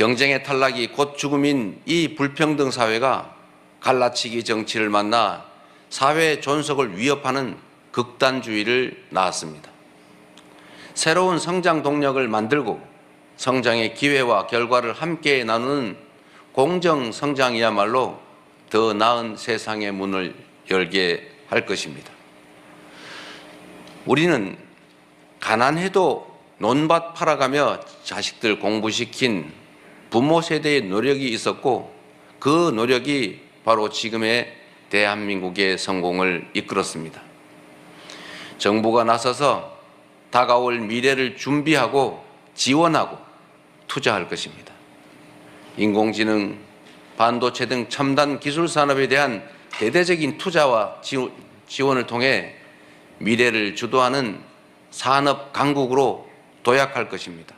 경쟁의 탈락이 곧 죽음인 이 불평등 사회가 갈라치기 정치를 만나 사회 존속을 위협하는 극단주의를 낳았습니다. 새로운 성장 동력을 만들고 성장의 기회와 결과를 함께 나누는 공정 성장이야말로 더 나은 세상의 문을 열게 할 것입니다. 우리는 가난해도 논밭 팔아가며 자식들 공부시킨 부모 세대의 노력이 있었고 그 노력이 바로 지금의 대한민국의 성공을 이끌었습니다. 정부가 나서서 다가올 미래를 준비하고 지원하고 투자할 것입니다. 인공지능, 반도체 등 첨단 기술 산업에 대한 대대적인 투자와 지원- 지원을 통해 미래를 주도하는 산업 강국으로 도약할 것입니다.